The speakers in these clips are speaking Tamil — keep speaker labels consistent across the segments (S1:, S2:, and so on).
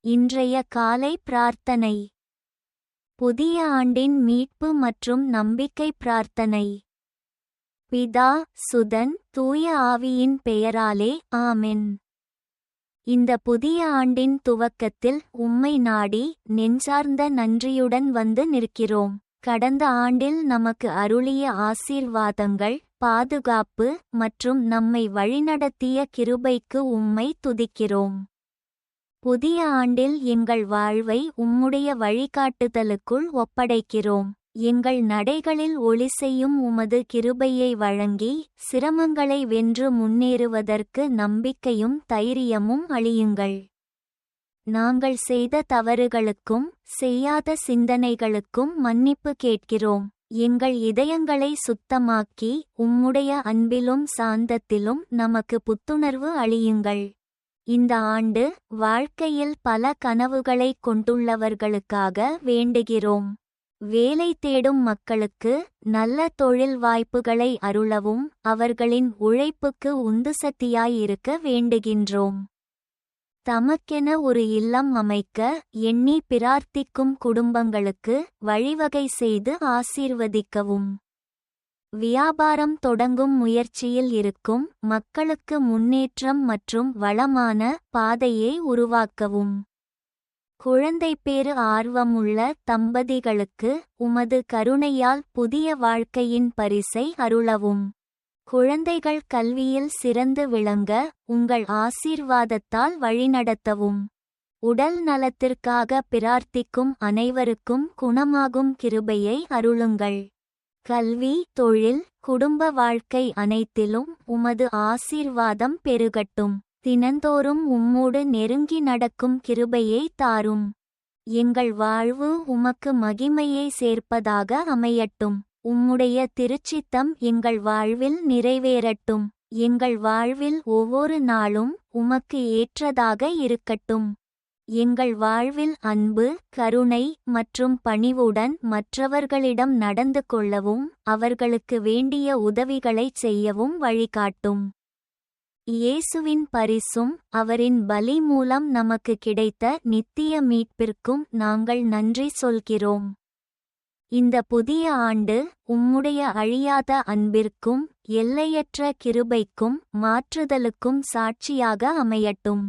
S1: இன்றைய காலை பிரார்த்தனை. புதிய ஆண்டின் மீட்பு மற்றும் நம்பிக்கை பிரார்த்தனை. பிதா சுதன் தூய ஆவியின் பெயராலே ஆமென். இந்த புதிய ஆண்டின் துவக்கத்தில் உம்மை நாடி நெஞ்சார்ந்த நன்றியுடன் வந்து நிற்கிறோம். கடந்த ஆண்டில் நமக்கு அருளிய ஆசீர்வாதங்கள் பாதுகாப்பு மற்றும் நம்மை வழிநடத்திய கிருபைக்கு உம்மை துதிக்கிறோம். புதிய ஆண்டில் எங்கள் வாழ்வை உம்முடைய வழிகாட்டுதலுக்குள் ஒப்படைக்கிறோம். எங்கள் நடைகளில் ஒளி செய்யும் உமது கிருபையை வழங்கி சிரமங்களை வென்று முன்னேறுவதற்கு நம்பிக்கையும் தைரியமும் அழியுங்கள் நாங்கள் செய்த தவறுகளுக்கும் செய்யாத சிந்தனைகளுக்கும் மன்னிப்பு கேட்கிறோம். எங்கள் இதயங்களை சுத்தமாக்கி உம்முடைய அன்பிலும் சாந்தத்திலும் நமக்கு புத்துணர்வு அழியுங்கள் இந்த ஆண்டு வாழ்க்கையில் பல கனவுகளை கொண்டுள்ளவர்களுக்காக வேண்டுகிறோம். வேலை தேடும் மக்களுக்கு நல்ல தொழில் வாய்ப்புகளை அருளவும் அவர்களின் உழைப்புக்கு உந்துசக்தியாயிருக்க வேண்டுகின்றோம். தமக்கென ஒரு இல்லம் அமைக்க எண்ணி பிரார்த்திக்கும் குடும்பங்களுக்கு வழிவகை செய்து ஆசீர்வதிக்கவும். வியாபாரம் தொடங்கும் முயற்சியில் இருக்கும் மக்களுக்கு முன்னேற்றம் மற்றும் வளமான பாதையை உருவாக்கவும். குழந்தைப்பேறு ஆர்வமுள்ள தம்பதிகளுக்கு உமது கருணையால் புதிய வாழ்க்கையின் பரிசை அருளவும். குழந்தைகள் கல்வியில் சிறந்து விளங்க உங்கள் ஆசீர்வாதத்தால் வழிநடத்தவும். உடல் நலத்திற்காக பிரார்த்திக்கும் அனைவருக்கும் குணமாகும் கிருபையை அருளுங்கள். கல்வி தொழில் குடும்ப வாழ்க்கை அனைத்திலும் உமது ஆசீர்வாதம் பெருகட்டும். தினந்தோறும் உம்மோடு நெருங்கி நடக்கும் கிருபையை தாரும். எங்கள் வாழ்வு உமக்கு மகிமையை சேர்ப்பதாக அமையட்டும். உம்முடைய திருச்சித்தம் எங்கள் வாழ்வில் நிறைவேறட்டும். எங்கள் வாழ்வில் ஒவ்வொரு நாளும் உமக்கு ஏற்றதாக இருக்கட்டும். எங்கள் வாழ்வில் அன்பு கருணை மற்றும் பணிவுடன் மற்றவர்களிடம் நடந்து கொள்ளவும் அவர்களுக்கு வேண்டிய உதவிகளைச் செய்யவும் வழிகாட்டும். இயேசுவின் பரிசும் அவரின் பலி மூலம் நமக்கு கிடைத்த நித்திய மீட்பிற்கும் நாங்கள் நன்றி சொல்கிறோம். இந்த புதிய ஆண்டு உம்முடைய அழியாத அன்பிற்கும் எல்லையற்ற கிருபைக்கும் மாற்றுதலுக்கும் சாட்சியாக அமையட்டும்.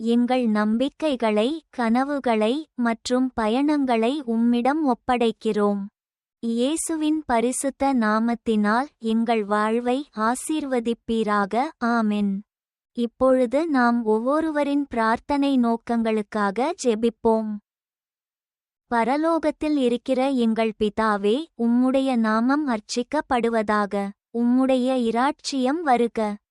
S1: எங்கள் நம்பிக்கைகளை கனவுகளை மற்றும் பயணங்களை உம்மிடம் ஒப்படைக்கிறோம். இயேசுவின் பரிசுத்த நாமத்தினால் எங்கள் வாழ்வை ஆசீர்வதிப்பீராக. ஆமென். இப்பொழுது நாம் ஒவ்வொருவரின் பிரார்த்தனை நோக்கங்களுக்காக ஜெபிப்போம். பரலோகத்தில் இருக்கிற எங்கள் பிதாவே உம்முடைய நாமம் அர்ச்சிக்கப்படுவதாக. உம்முடைய இராட்சியம் வருக.